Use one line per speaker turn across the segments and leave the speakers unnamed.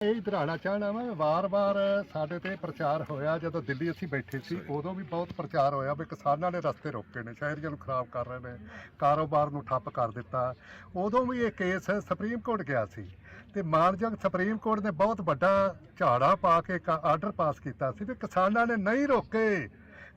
ਇਹ ਦਰਾਣਾ ਚਾਹਣਾ ਮੈਂ ਵਾਰ-ਵਾਰ ਸਾਡੇ ਤੇ ਪ੍ਰਚਾਰ ਹੋਇਆ ਜਦੋਂ ਦਿੱਲੀ ਅਸੀਂ ਬੈਠੇ ਸੀ ਉਦੋਂ ਵੀ ਬਹੁਤ ਪ੍ਰਚਾਰ ਹੋਇਆ ਵੀ ਕਿਸਾਨਾਂ ਨੇ ਰਸਤੇ ਰੋਕੇ ਨੇ ਸ਼ਹਿਰੀਆਂ ਨੂੰ ਖਰਾਬ ਕਰ ਰਹੇ ਨੇ ਕਾਰੋਬਾਰ ਨੂੰ ਠੱਪ ਕਰ ਦਿੱਤਾ। ਉਦੋਂ ਵੀ ਇਹ ਕੇਸ ਸੁਪਰੀਮ ਕੋਰਟ ਗਿਆ ਸੀ ਤੇ ਮਾਨਯੋਗ ਸੁਪਰੀਮ ਕੋਰਟ ਨੇ ਬਹੁਤ ਵੱਡਾ ਝਾੜਾ ਪਾ ਕੇ ਇੱਕ ਆਰਡਰ ਪਾਸ ਕੀਤਾ ਸੀ ਵੀ ਕਿਸਾਨਾਂ ਨੇ ਨਹੀਂ ਰੋਕੇ।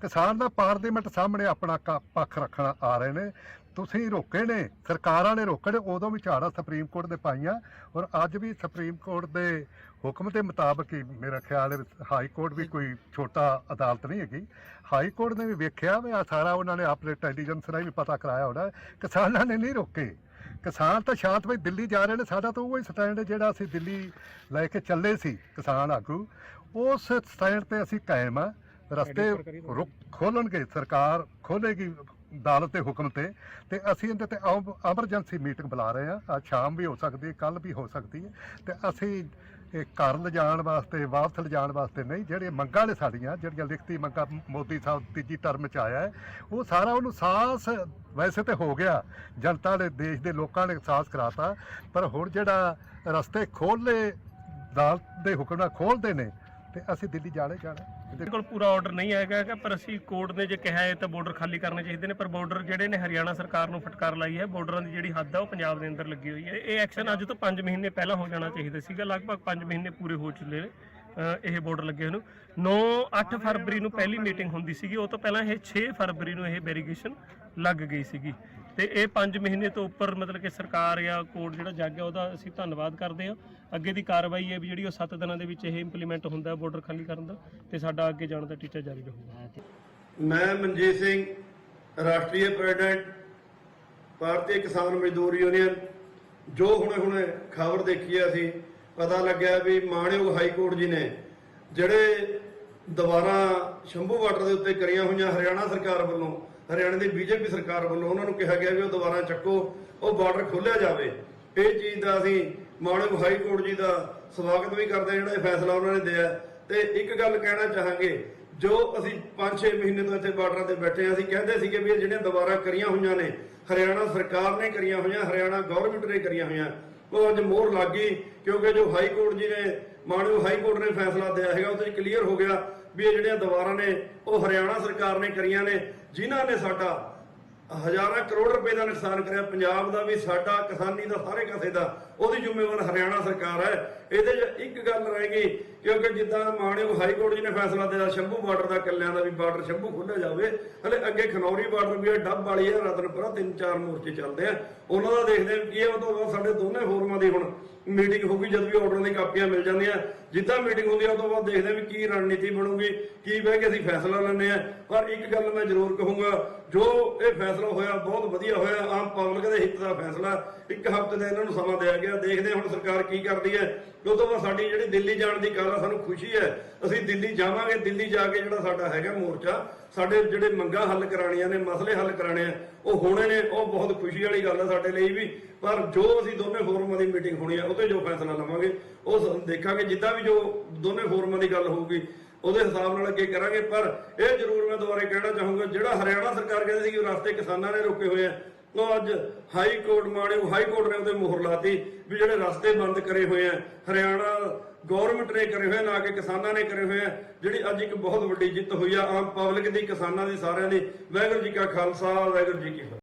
ਕਿਸਾਨ ਦਾ ਪਾਰਲੀਮੈਂਟ ਸਾਹਮਣੇ ਆਪਣਾ ਪੱਖ ਰੱਖਣ ਆ ਰਹੇ ਨੇ। ਤੁਸੀਂ ਰੋਕੇ ਨੇ ਸਰਕਾਰਾਂ ਨੇ ਰੋਕੇ ਨੇ ਉਦੋਂ ਵੀ ਝਾੜਾ ਸੁਪਰੀਮ ਕੋਰਟ ਦੇ ਪਾਈਆਂ ਔਰ ਅੱਜ ਵੀ ਸੁਪਰੀਮ ਕੋਰਟ ਦੇ ਹੁਕਮ ਦੇ ਮੁਤਾਬਕ ਹੀ ਮੇਰਾ ਖਿਆਲ ਹੈ ਹਾਈ ਕੋਰਟ ਵੀ ਕੋਈ ਛੋਟਾ ਅਦਾਲਤ ਨਹੀਂ ਹੈਗੀ। ਹਾਈ ਕੋਰਟ ਨੇ ਵੀ ਵੇਖਿਆ ਵੀ ਆ ਸਾਰਾ ਉਹਨਾਂ ਨੇ ਆਪਣੇ ਇੰਟੈਲੀਜੈਂਸ ਰਾਹੀਂ ਵੀ ਪਤਾ ਕਰਾਇਆ ਹੋਣਾ ਕਿਸਾਨਾਂ ਨੇ ਨਹੀਂ ਰੋਕੇ। ਕਿਸਾਨ ਤਾਂ ਸ਼ਾਂਤ ਵਿੱਚ ਦਿੱਲੀ ਜਾ ਰਹੇ ਨੇ ਸਾਡਾ ਤਾਂ ਉਹ ਹੀ ਸਟੈਂਡ ਹੈ ਜਿਹੜਾ ਅਸੀਂ ਦਿੱਲੀ ਲੈ ਕੇ ਚੱਲੇ ਸੀ ਕਿਸਾਨ ਆਗੂ। ਉਸ ਸਟੈਂਡ ਤੇ ਅਸੀਂ ਕਾਇਮ ਆ। ਰਸਤੇ ਰੁਕ ਖੋਲਣਗੇ ਸਰਕਾਰ ਖੋਲੇਗੀ ਅਦਾਲਤ ਦੇ ਹੁਕਮ ਤੇ ਤੇ ਅਸੀਂ ਇਹਦੇ ਤੇ ਐਮਰਜੈਂਸੀ ਮੀਟਿੰਗ ਬੁਲਾ ਰਹੇ ਆ ਅੱਜ ਸ਼ਾਮ ਵੀ ਹੋ ਸਕਦੀ ਹੈ ਕੱਲ ਵੀ ਹੋ ਸਕਦੀ ਹੈ। ਤੇ ਅਸੀਂ ਇਹ ਘਰ ਲਿਜਾਣ ਵਾਸਤੇ, ਵਾਪਸ ਲਿਜਾਣ ਵਾਸਤੇ ਨਹੀਂ ਜਿਹੜੇ ਮੰਗਾਂ ਨੇ ਸਾਡੀਆਂ, ਜਿਹੜੀਆਂ ਲਿਖਤੀ ਮੰਗਾਂ ਮੋਦੀ ਸਾਹਿਬ ਤੀਜੀ ਟਰਮ ਚ ਆਇਆ ਉਹ ਸਾਰਾ ਉਹਨੂੰ ਸਾਹਸ ਵੈਸੇ ਤੇ ਹੋ ਗਿਆ। ਜਨਤਾ ਦੇ ਦੇਸ਼ ਦੇ ਲੋਕਾਂ ਨੇ ਸਾਹਸ ਕਰਾਤਾ, ਪਰ ਹੁਣ ਜਿਹੜਾ ਰਸਤੇ ਖੋਲ੍ਹੇ, ਅਦਾਲਤ ਦੇ ਹੁਕਮ ਨਾਲ ਖੋਲਦੇ ਨੇ, ਤੇ ਅਸੀਂ ਦਿੱਲੀ ਜਾਣੇ ਜਾਣਾ।
ਸਾਡੇ ਕੋਲ ਪੂਰਾ ਆਰਡਰ ਨਹੀਂ ਹੈਗਾ ਹੈਗਾ, ਪਰ ਅਸੀਂ ਕੋਰਟ ਨੇ ਜੇ ਕਿਹਾ ਹੈ ਤਾਂ ਬਾਰਡਰ ਖਾਲੀ ਕਰਨੇ ਚਾਹੀਦੇ ਨੇ, ਪਰ ਬਾਰਡਰ ਜਿਹੜੇ ਨੇ ਹਰਿਆਣਾ ਸਰਕਾਰ ਨੂੰ ਫਟਕਾਰ ਲਾਈ ਹੈ ਬਾਰਡਰਾਂ ਦੀ ਜਿਹੜੀ ਹੱਦ ਆ ਉਹ ਪੰਜਾਬ ਦੇ ਅੰਦਰ ਲੱਗੀ ਹੋਈ ਹੈ। ਇਹ ਐਕਸ਼ਨ ਅੱਜ ਤੋਂ 5 ਮਹੀਨੇ ਪਹਿਲਾਂ ਹੋ ਜਾਣਾ ਚਾਹੀਦਾ ਸੀਗਾ, ਲਗਭਗ 5 ਮਹੀਨੇ ਪੂਰੇ ਹੋ ਚੁੱਲੇ ਨੇ ਇਹ ਬਾਰਡਰ ਲੱਗੇ ਨੂੰ। 9 8 ਫਰਵਰੀ ਨੂੰ ਪਹਿਲੀ ਮੀਟਿੰਗ ਹੁੰਦੀ ਸੀਗੀ, ਉਹ ਤੋਂ ਪਹਿਲਾਂ ਇਹ 6 ਫਰਵਰੀ ਨੂੰ ਇਹ ਬੈਰੀਗੇਸ਼ਨ ਲੱਗ ਗਈ ਸੀਗੀ। ਤੇ ਇਹ 5 ਮਹੀਨੇ ਤੋਂ ਉੱਪਰ ਮਤਲਬ ਕਿ ਸਰਕਾਰ ਜਾਂ ਕੋਰਟ ਜਿਹੜਾ ਜੱਜ ਹੈ ਉਹਦਾ ਅਸੀਂ ਧੰਨਵਾਦ ਕਰਦੇ ਹਾਂ। ਅੱਗੇ ਦੀ ਕਾਰਵਾਈ ਹੈ ਵੀ ਜਿਹੜੀ ਉਹ 7 ਦਿਨਾਂ ਦੇ ਵਿੱਚ ਇਹ ਇੰਪਲੀਮੈਂਟ ਹੁੰਦਾ ਬਾਰਡਰ ਖਾਲੀ ਕਰਨ ਦਾ ਤੇ ਸਾਡਾ ਅੱਗੇ ਜਾਣ ਦਾ ਟੀਚਾ ਜਾਰੀ ਰਹੂਗਾ।
ਮੈਂ ਮਨਜੀਤ ਸਿੰਘ, ਰਾਸ਼ਟਰੀ ਪ੍ਰੈਜ਼ੀਡੈਂਟ, ਭਾਰਤੀ ਕਿਸਾਨ ਮਜ਼ਦੂਰ ਯੂਨੀਅਨ। ਜੋ ਹੁਣੇ ਹੁਣੇ ਖਬਰ ਦੇਖੀ ਹੈ ਅਸੀਂ, ਪਤਾ ਲੱਗਿਆ ਵੀ ਮਾਣਯੋਗ ਹਾਈ ਕੋਰਟ ਜੀ ਨੇ ਜਿਹੜੇ ਦੁਬਾਰਾ ਸ਼ੰਭੂ ਬਾਰਡਰ ਦੇ ਉੱਤੇ ਕਰੀਆਂ ਹੋਈਆਂ ਹਰਿਆਣਾ ਸਰਕਾਰ ਵੱਲੋਂ, ਹਰਿਆਣਾ ਦੀ ਬੀਜੇਪੀ ਸਰਕਾਰ ਵੱਲੋਂ ਉਹਨਾਂ ਨੂੰ ਕਿਹਾ ਗਿਆ ਵੀ ਉਹ ਦੁਬਾਰਾ ਚੱਕੋ, ਉਹ ਬਾਰਡਰ ਖੋਲ੍ਹਿਆ ਜਾਵੇ। ਇਹ ਚੀਜ਼ ਦਾ ਅਸੀਂ ਮਾਣਯੋਗ ਹਾਈ ਕੋਰਟ ਜੀ ਦਾ ਸਵਾਗਤ ਵੀ ਕਰਦੇ ਹਾਂ, ਜਿਹੜਾ ਇਹ ਫੈਸਲਾ ਉਹਨਾਂ ਨੇ ਦਿਆ। ਤੇ ਇੱਕ ਗੱਲ ਕਹਿਣਾ ਚਾਹਾਂਗੇ, ਜੋ ਅਸੀਂ 5-6 ਮਹੀਨੇ ਤੋਂ ਇੱਥੇ ਬਾਰਡਰਾਂ ਤੇ ਬੈਠੇ ਹਾਂ, ਅਸੀਂ ਕਹਿੰਦੇ ਸੀਗੇ ਵੀ ਇਹ ਜਿਹੜੀਆਂ ਦੁਬਾਰਾ ਕਰੀਆਂ ਹੋਈਆਂ ਨੇ, ਹਰਿਆਣਾ ਸਰਕਾਰ ਨੇ ਕਰੀਆਂ ਹੋਈਆਂ, ਹਰਿਆਣਾ ਗਵਰਨਮੈਂਟ ਨੇ ਕਰੀਆਂ ਹੋਈਆਂ ਉਹ ਅੱਜ ਮੋਹਰ ਲੱਗ ਗਈ, ਕਿਉਂਕਿ ਜੋ ਹਾਈ ਕੋਰਟ ਜੀ ਨੇ, ਮਾਨਯੋਗ ਹਾਈ ਕੋਰਟ ਨੇ ਫੈਸਲਾ ਦਿਆ ਹੈਗਾ ਉਹਦੇ ਵਿੱਚ ਕਲੀਅਰ ਹੋ ਗਿਆ ਵੀ ਇਹ ਜਿਹੜੀਆਂ ਦੀਵਾਰਾਂ ਨੇ, ਉਹ ਹਰਿਆਣਾ ਸਰਕਾਰ ਨੇ ਕਰੀਆਂ ਨੇ, ਜਿਨ੍ਹਾਂ ਨੇ ਸਾਡਾ ਹਜ਼ਾਰਾਂ ਕਰੋੜ ਰੁਪਏ ਦਾ ਨੁਕਸਾਨ ਕਰਿਆ, ਪੰਜਾਬ ਦਾ ਵੀ ਸਾਡਾ, ਕਿਸਾਨੀ ਦਾ, ਸਾਰੇ ਕਸੇ ਦਾ, ਉਹਦੀ ਜ਼ਿੰਮੇਵਾਰ ਹਰਿਆਣਾ ਸਰਕਾਰ ਹੈ। ਇਹਦੇ 'ਚ ਇੱਕ ਗੱਲ ਰਹਿ ਗਈ, ਕਿਉਂਕਿ ਜਿੱਦਾਂ ਮਾਣਯੋਗ ਹਾਈ ਕੋਰਟ ਜੀ ਨੇ ਫੈਸਲਾ ਦਿੱਤਾ, ਸ਼ੰਭੂ ਬਾਰਡਰ ਦਾ ਕੱਲਿਆਂ ਦਾ ਵੀ ਬਾਰਡਰ ਸ਼ੰਭੂ ਖੋਲ੍ਹਿਆ ਜਾਵੇ, ਹਲੇ ਅੱਗੇ ਖਨੌਰੀ ਬਾਰਡਰ ਵੀ ਹੈ, ਡੱਬ ਵਾਲੀ ਹੈ ਰਤਨਪੁਰਾ ਤਿੰਨ ਚਾਰ ਮੋਰਚੇ ਚੱਲਦੇ ਆ। ਉਹਨਾਂ ਦਾ ਦੇਖਦੇ ਹਾਂ ਕੀ ਉਹ ਤੋਂ ਬਾਅਦ ਸਾਡੇ ਦੋਨੇ ਫੋਰਮਾਂ ਦੀ ਹੁਣ ਮੀਟਿੰਗ ਹੋਊਗੀ, ਜਦ ਵੀ ਆਰਡਰਾਂ ਦੀ ਕਾਪੀਆਂ ਮਿਲ ਜਾਂਦੀਆਂ। ਜਿੱਦਾਂ ਮੀਟਿੰਗ ਹੁੰਦੀ ਆ, ਉਹ ਤੋਂ ਬਾਅਦ ਦੇਖਦੇ ਹਾਂ ਵੀ ਕੀ ਰਣਨੀਤੀ ਬਣੂਗੀ, ਕੀ ਬਹਿ ਕੇ ਅਸੀਂ ਫੈਸਲਾ ਲੈਂਦੇ ਆ। ਪਰ ਇੱਕ ਗੱਲ ਮੈਂ ਜ਼ਰੂਰ ਕਹੂੰਗਾ, ਜੋ ਇਹ ਫੈਸਲਾ ਹੋਇਆ, ਬਹੁਤ ਵਧੀਆ ਹੋਇਆ, ਆਮ ਪਬਲਿਕ ਦੇ ਦਾ ਫੈਸਲਾ, ਇੱਕ ਹਫ਼ਤੇ ਦਾ ਇਹਨਾਂ ਨੂੰ ਸਮਾਂ ਦਿਆ ਗਿਆ। ਦੇਖਦੇ ਹੁਣ ਸਰਕਾਰ ਕੀ ਕਰਦੀ ਹੈ। ਉਹ ਤੋਂ ਬਾਅਦ ਸਾਡੀ ਜਿਹੜੀ ਦਿੱਲੀ ਜਾਣ ਦੀ ਗੱਲ ਆ, ਸਾਨੂੰ ਖੁਸ਼ੀ ਹੈ। ਅਸੀਂ ਦਿੱਲੀ ਜਾਵਾਂਗੇ। ਦਿੱਲੀ ਜਾ ਕੇ ਜਿਹੜਾ ਸਾਡਾ ਹੈਗਾ ਮੋਰਚਾ, ਸਾਡੇ ਜਿਹੜੇ ਮੰਗਾਂ ਹੱਲ ਕਰਾਣੀਆਂ ਨੇ, ਮਸਲੇ ਹੱਲ ਕਰਾਣੇ ਆ, ਉਹ ਹੋਣੇ ਨੇ। ਉਹ ਬਹੁਤ ਖੁਸ਼ੀ ਵਾਲੀ ਗੱਲ ਹੈ ਸਾਡੇ ਲਈ ਵੀ। ਪਰ ਜੋ ਅਸੀਂ ਦੋਨੇ ਫੋਰਮਾਂ ਦੀ ਮੀਟਿੰਗ ਹੋਣੀ ਆ ਉਹਤੇ ਜੋ ਫੈਸਲਾ ਲਵਾਂਗੇ, ਉਹ ਦੇਖਾਂਗੇ। ਜਿੱਦਾਂ ਵੀ ਜੋ ਦੋਨੇ ਫੋਰਮਾਂ ਦੀ ਗੱਲ ਹੋਊਗੀ, ਉਹਦੇ ਹਿਸਾਬ ਨਾਲ ਅੱਗੇ ਕਰਾਂਗੇ। ਪਰ ਇਹ ਜ਼ਰੂਰ ਮੈਂ ਦੁਬਾਰੇ ਕਹਿਣਾ ਚਾਹੂੰਗਾ, ਜਿਹੜਾ ਹਰਿਆਣਾ ਸਰਕਾਰ ਕਹਿੰਦੀ ਸੀ ਕਿ ਰਸਤੇ ਕਿਸਾਨਾਂ ਨੇ ਰੋਕੇ ਹੋਏ ਆ ਉਹ ਅੱਜ ਹਾਈ ਕੋਰਟ ਮਾਣਯੋਗ ਹਾਈ ਕੋਰਟ ਨੇ ਉਹਦੇ ਮੋਹਰ ਲਾਤੀ ਵੀ ਜਿਹੜੇ ਰਸਤੇ ਬੰਦ ਕਰੇ ਹੋਏ ਆ, ਹਰਿਆਣਾ ਗਵਰਨਮੈਂਟ ਨੇ ਕਰੇ ਹੋਏ ਨਾ ਕਿ ਕਿਸਾਨਾਂ ਨੇ ਕਰੇ ਹੋਏ ਆ, ਜਿਹੜੀ ਅੱਜ ਇੱਕ ਬਹੁਤ ਵੱਡੀ ਜਿੱਤ ਹੋਈ ਆ, ਆਮ ਪਬਲਿਕ ਦੀ, ਕਿਸਾਨਾਂ ਦੀ, ਸਾਰਿਆਂ ਦੀ। ਵਾਹਿਗੁਰੂ ਜੀ ਕਾ ਖਾਲਸਾ, ਵਾਹਿਗੁਰੂ ਜੀ ਕੀ ਫਤਿਹ।